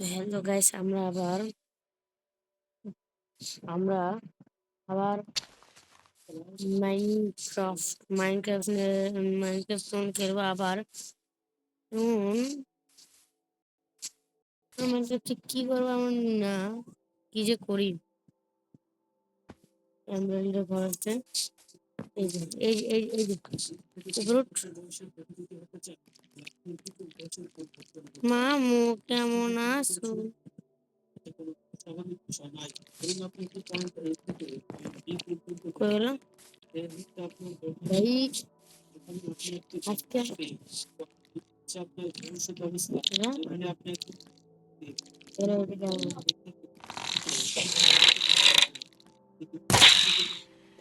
তো hello guys, আমরা আবার আমরা আবার মাইনক্রাফট মাইনক্রাফট মাইনক্রাফট ফোন খেলব আবার। ঠিক কি করব আমার না, কি যে করি। এমব্রয়ডারি ঘর আছে এই এই এই এই যে উপরে উঠ। মামু কেমন আছো কই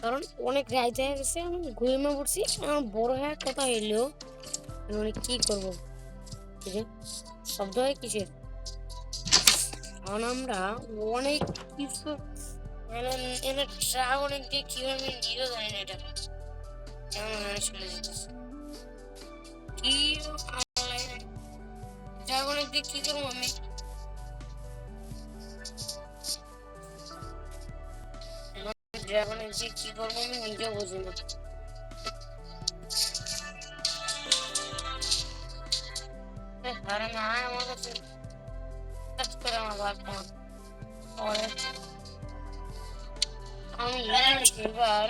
কারণ অনেক রাত হয়ে গেছে, আমি ঘুমে পড়ছি। এখন বড় হয়ে কথা এলো? মানে কি করব? শব্দ হয় কিসের? এখন আমরা অনেক কিছু মানে এনে ড্রাগন দিয়ে কীভাবে আমি নিজেও জানি না এটা। কেমন মানে চলে কি ড্রাগনের দিয়ে কি করব আমি? ড্রাগনের দিয়ে কি করব আমি নিজেও বুঝি না। আরে না, আমার কাছে কাজ করে আমার বাবা পরে আমি এবার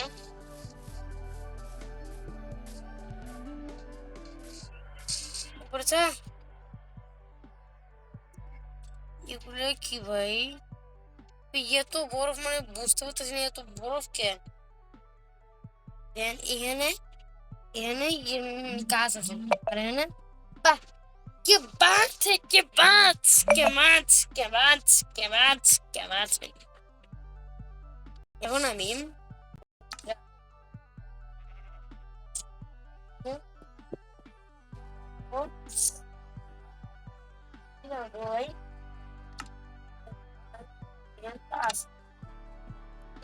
করেছে এগুলো কি ভাই? এত বরফ মানে বুঝতে পারতেছি না এত বরফ কে দেন এখানে এখানে উম গাছ আছে আর এখানে বাহ কে বাত है কে বাত কে মাছ কে বাত কে বাত কে বাত এখন আমি voy en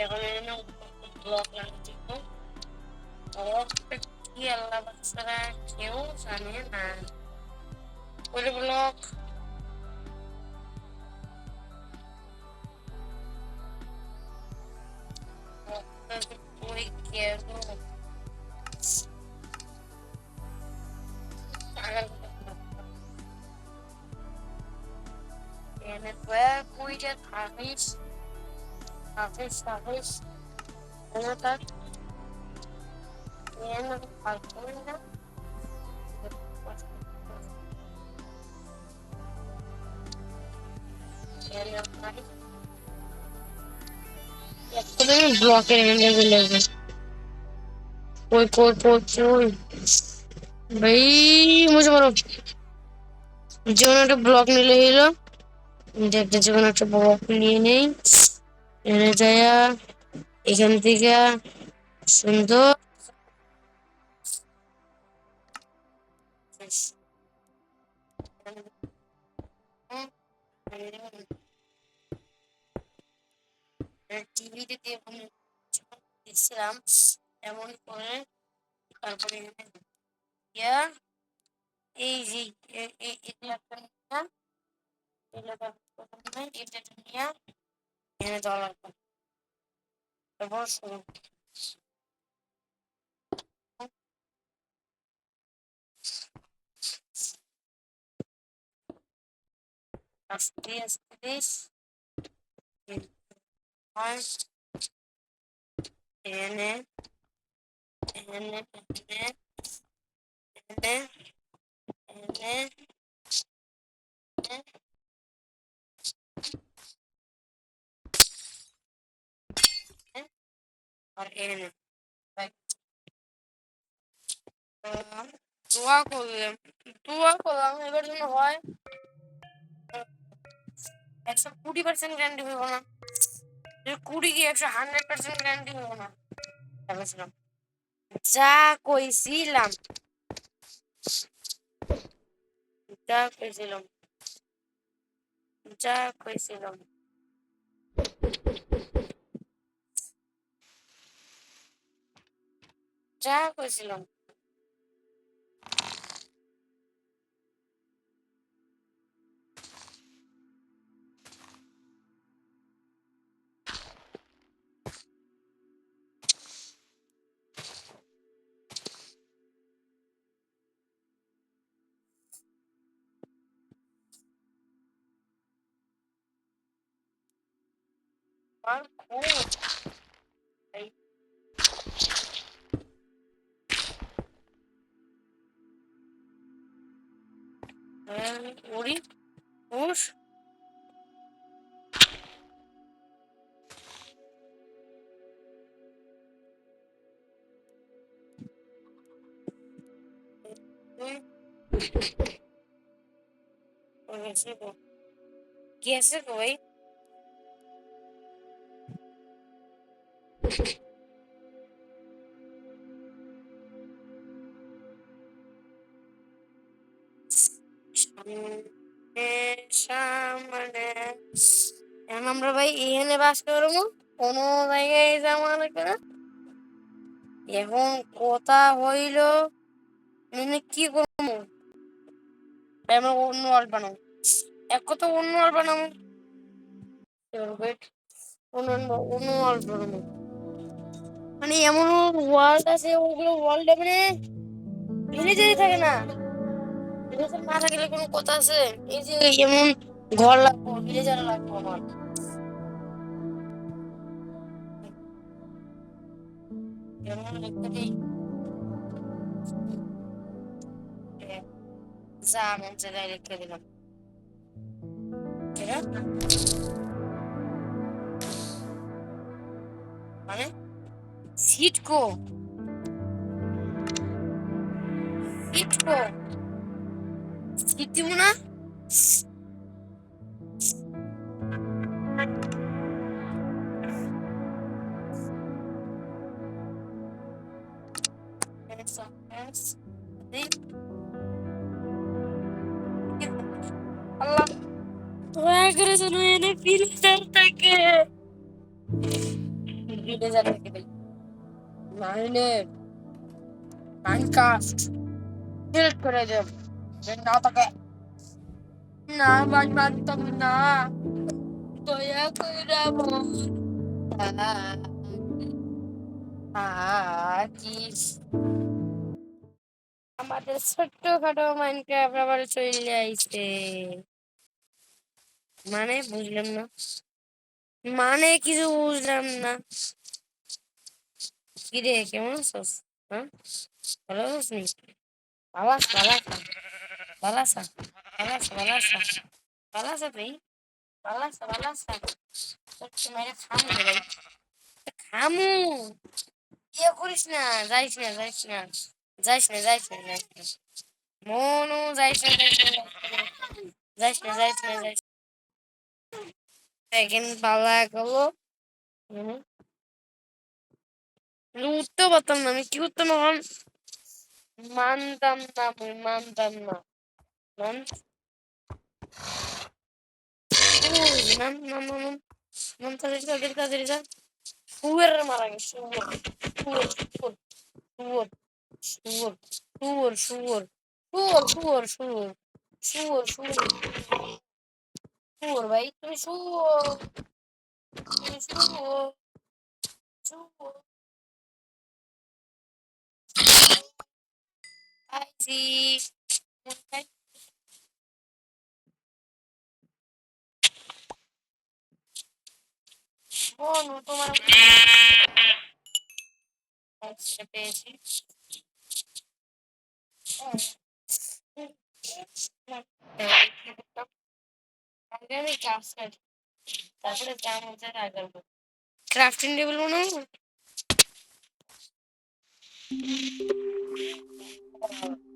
এখন হবে ব্লকটা কি আল্লাহ বাচ্চারা কেউ জানে না ওই ব্লক থাকিস থাকিস এনে তার এনে ফালতুই না ব্লকের এনে গুলো কই কই কই কই ভাই মুঝে মারো যেমন একটা ব্লক নিলে হইল দেখতে যেমন একটা ব্লক নিয়ে এনে যায়া, এখান থেকে সুন্দর টিভিতে দেখছিলাম, এমন করে তারপরে এই যে, এ- এ- এটা একটা নিলাম এটা প্রথমে এটা নিয়ে Yine dolar. Reverse as this this one and and and and and দোয়া করলাম দোয়া করলাম এবার হয় একশো কুড়ি পার্সেন্ট গ্যারান্টি হইব না কুড়ি কি একশো হান্ড্রেড পার্সেন্ট গ্যারান্টি হইব না যা কইছিলাম যা কইছিলাম যা কইছিলাম যা করেছিলাম Parkour. Mano, Uri. Urs. Olha, chegou. Que chegou, hein? মানে অন্য ওয়াল বানাবো। মানে এমন ওয়ার্ল্ড আছে, ওগুলো ওয়ার্ল্ডে মানে ভিলেজেরই থাকে না। না থাকলে কোনো কথা আছে? এই যে এমন ঘর লাগবো, ভিলেজার লাগবো আমার। কেমন ইত্যাদি যা মন চাই রেখে না ফিল্টার থাকে থেকে ডিলিট করে দেব না থাকে না মান মানতাম না দয়া করে আমাদের ছোট্ট খাটো মাইনক্রাফট আবার চলে আইছে মানে বুঝলাম না। মানে কিছু বুঝলাম না। কিরে, কেমন আছিস? হ্যাঁ? ভালো আছিস নি আছ, ভালো আছ। ভালো আছ ভালো আছ ভালো আছ। তোর মেরে খামু ভাই? খামু। ইয়ে করিস না, যাইস না যাইস না। যাইস না যাইস না যাইস না। মনু যাইস না যাইস না যাইস না। যাইস না, যাইস সেকেন্ড পালা গেল উঠতেও পারতাম না আমি কি করতাম এখন মানতাম না আমি মানতাম না মান নাম নাম নাম নাম তাদের তাদের তাদের যা শুয়ের মারা গেছে শুয়োর শুয়োর শুয়োর শুয়োর শুয়োর শুয়োর শুয়োর শুয়োর শুয়োর শুয়োর শুয়োর Kurwa, i tu szło. Tu szło. Szło. Hadi. Bueno, toma. Especie. Oh. আমি গাছ কাটি তারপরে যা মজা তা করব ক্রাফটিং টেবিল বানাবো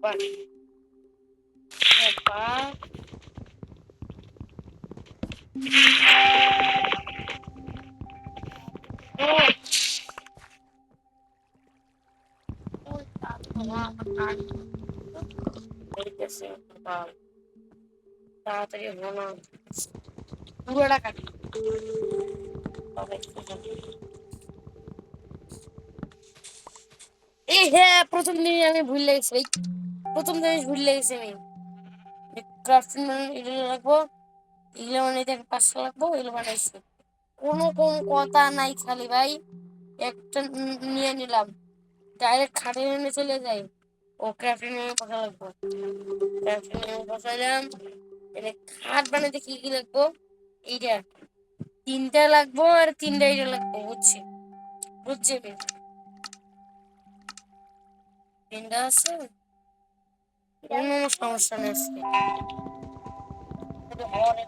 বাহ বাহ তাড়াতাড়ি বানা পুরোটা কাটি। এই হ্যাঁ প্রথম দিন আমি ভুল লেগেছি প্রথম জিনিস ভুল লেগেছি আমি। ক্রাফটিং এগুলো রাখব, এগুলো মানে এটাকে পাঁচশো রাখব এগুলো বানাইছি। কোনো কোনো কথা নাই খালি ভাই, একটা নিয়ে নিলাম। ডাইরেক্ট খাটে নিয়ে চলে যাই। ও ক্রাফটিং এর কথা লাগবো ক্রাফটিং এর বসাইলাম এনে খাট বানাইতে কি কি লাগবো? এইটা। তিনটা লাগবো আর তিনটা এইটা লাগবো, বুঝছি? বুঝছি তিনটা আছে? কোনো সমস্যা নেই হরে।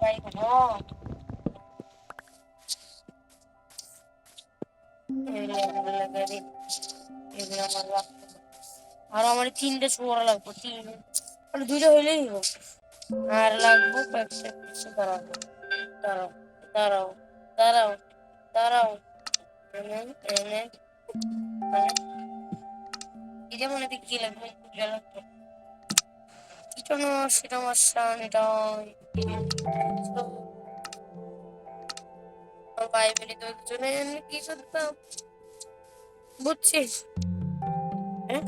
আর আমার তিনটে ছোড়া লাগবে, তিন। দুইটা হইলেই হোক আর লাগবো কয়েকটা কিছু দাঁড়াবো দাঁড়াও দাঁড়াও দাঁড়াও দাঁড়াও, এনে এনে মানে এটা মনে কি লাগবে লাগবে এটা না সেটা মাসান এটা ভাই তো একজনে কি করতাম? বুঝছিস? হ্যাঁ?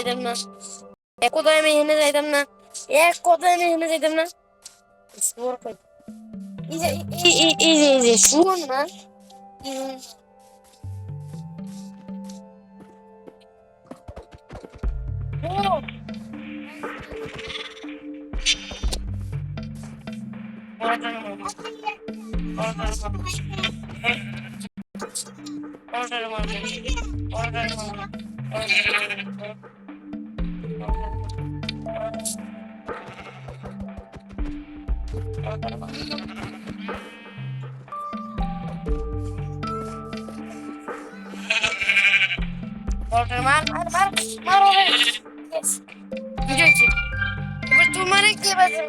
ভাই আমি যেতাম না এক কথায় আমি হেনে যাইতাম না এক কথায় আমি হেনে যাইতাম না শুয়োর কই এই যে এই এই মার মার মার Yes. বুঝেছি এবার তোমার কি বাজে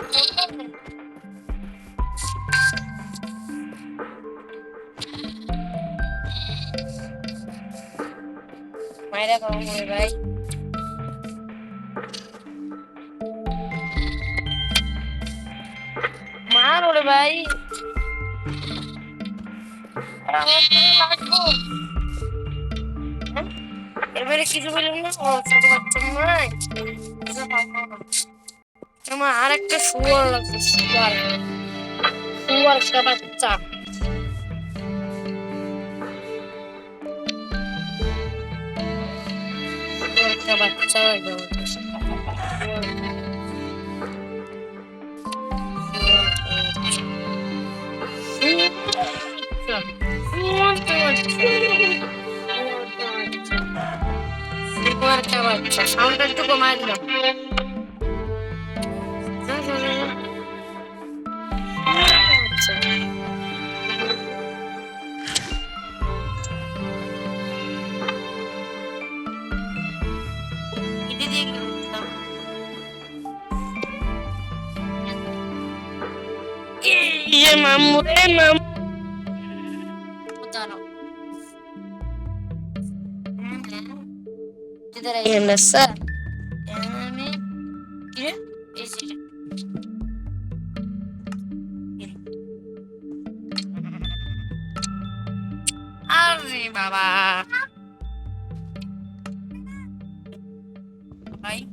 মায়েরা খাব ভাই? এবারে কিছু বললাম না ছোট বাচ্চা নয়। আমার আর একটা শুয়ার লাগবে, শুয়ার শুয়ার একটা বাচ্চা বাচ্চা বাচ্চা সাউন্ডটা একটু কমায় দিলাম। মামু রে মামু kelimesi. Enemy biri ezici. Arzi baba. Ay.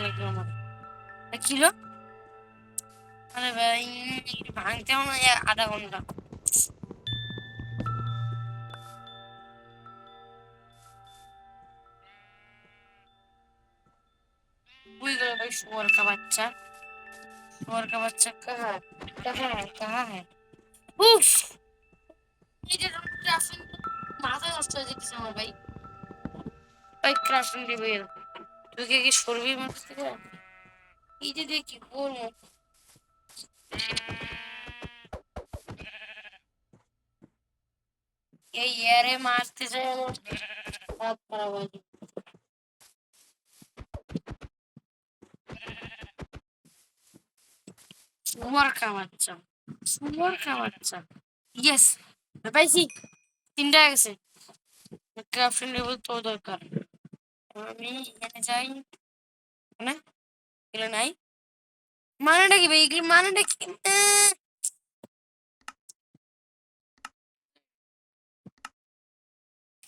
La chiamata. E chi lo? Allora, ভাঙতে আধা ঘণ্টা भाई शोर का बच्चा शोर का बच्चा कहाँ আমার ভাই ভাই ক্রাশিং দেবে তুই কি সরবি মাছ থেকে এই যে দেখি করব এই এরে মারতে চাই আমার হাত যাবে। সুমর খাওয়াচ্ছা। সুমর খাওয়াচ্ছা। ইয়েস গেছে। দরকার। আমি এখানে যাই। না এগুলো নাই। মানেটা কি ভাই? এগুলো মানেটা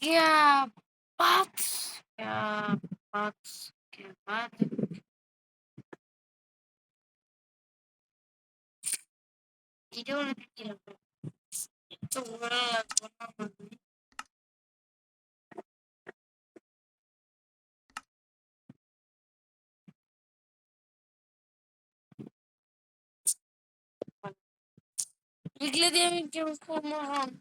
Yeah, but yeah, but geberdik. Gidiyorum gidiyorum. Выглядим, чем помогом.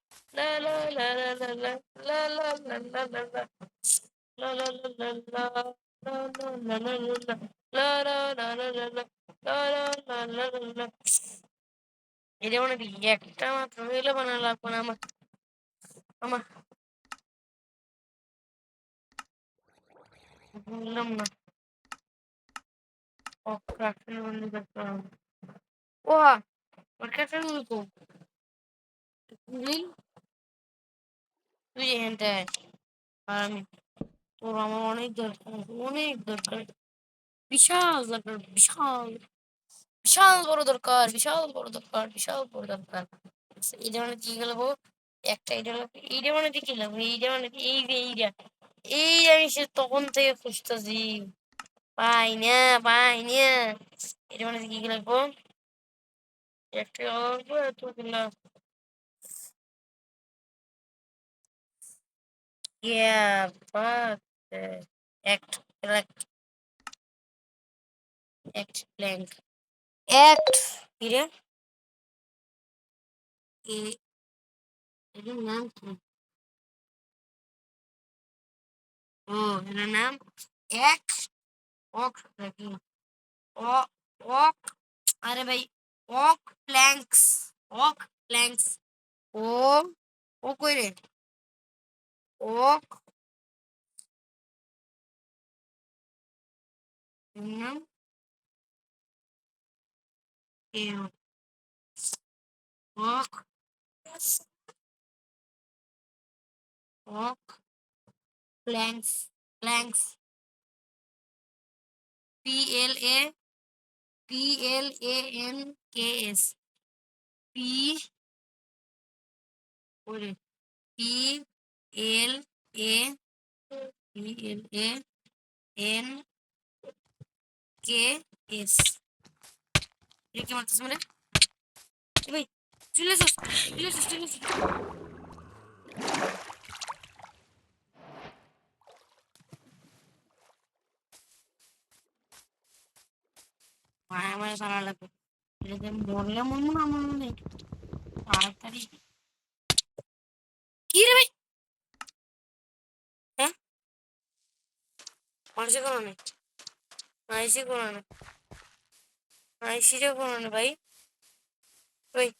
ఇది మనకి ఎక్కడ మాత్రమే ఇలా మనం లాక్కున్నామా అమ్మా ఉందమ్మా ఒక్క అక్కడ ఉంది కదా ఓ ఒక్క అక్కడ ఉంది তুই এখানটায় আর আমি তোর আমার অনেক দরকার অনেক দরকার। বিশাল দরকার, বিশাল বিশাল বড় দরকার, বিশাল বড় দরকার, বিশাল বড় দরকার। এইটা মানে কি গেলবো একটা এইটা লাগবে এইটা মানে কি লাগবে এইটা মানে এই যে এইটা এই আমি সে তখন থেকে খুঁজতেছি। পাই না পাই না। এটা মানে কি লাগবো একটা লাগবো এতগুলা Yeah, but uh, act like act blank. Act কিরে এ এটার নাম কি ও এটার নাম এক ওক নাকি ও ওক আরে ভাই ওক প্ল্যাঙ্কস ওক প্ল্যাঙ্কস ও ও কই রে ok. Bilmem. Yok. Ok. Ok. Blanks. Blanks. PLA PLANKS P L A L A N K S এটা কি মারতেছ মানে? ভাই চলে এসো চলে এসো চলে এসো। মায়া মায়া সারা লাগবে। এটাতে মরলে মরবো না হয়। তাড়াতাড়ি। কি রে ভাই? మనిషి కొనండి మనిషి కొనండి మనిషిగా కొనండి భయ్ భయ్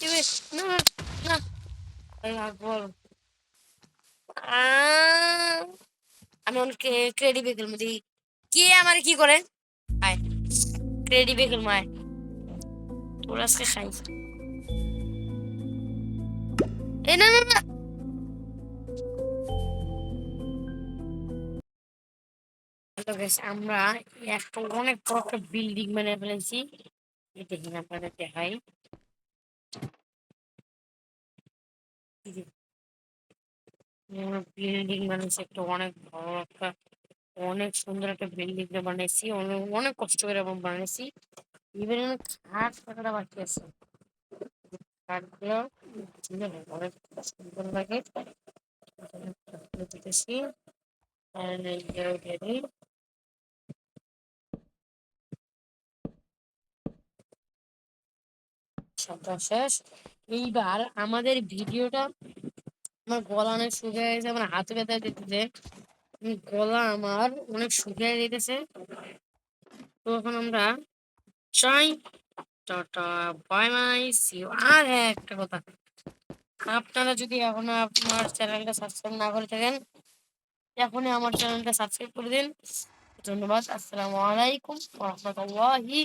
ఇవి আমি অনেক ক্রেডি বেকেল মধ্যে কে আমার কি করে? আয়, ক্রেডি বেকেল মায়। তোর আজকে খাই এ, না না না। আমরা একটা অনেক বড় একটা বিল্ডিং বানিয়ে ফেলেছি। দেখুন আপনাদের দেখাই। বিল্ডিং বানিয়েছি, একটা অনেক বড় একটা, অনেক সুন্দর একটা বিল্ডিং বানিয়েছি অনেক অনেক কষ্ট করে এবং বানিয়েছি। ইভেন খাট টাকাটা বাকি আছে। কাঠগুলো অনেক সুন্দর লাগে। দিতেছি। and সবটা শেষ। এইবার আমাদের ভিডিওটা আমার গলা অনেক শুকিয়ে গেছে আমার হাতে ব্যথা দিতেছে গলা আমার অনেক শুকিয়ে যেতেছে। তো এখন আমরা চাই। টাটা, বাই বাই সি আর হ্যাঁ একটা কথা। আপনারা যদি এখনও আপনার চ্যানেলটা সাবস্ক্রাইব না করে থাকেন, এখনই আমার চ্যানেলটা সাবস্ক্রাইব করে দিন। ধন্যবাদ। আসসালামু আলাইকুম। রহমতুল্লাহি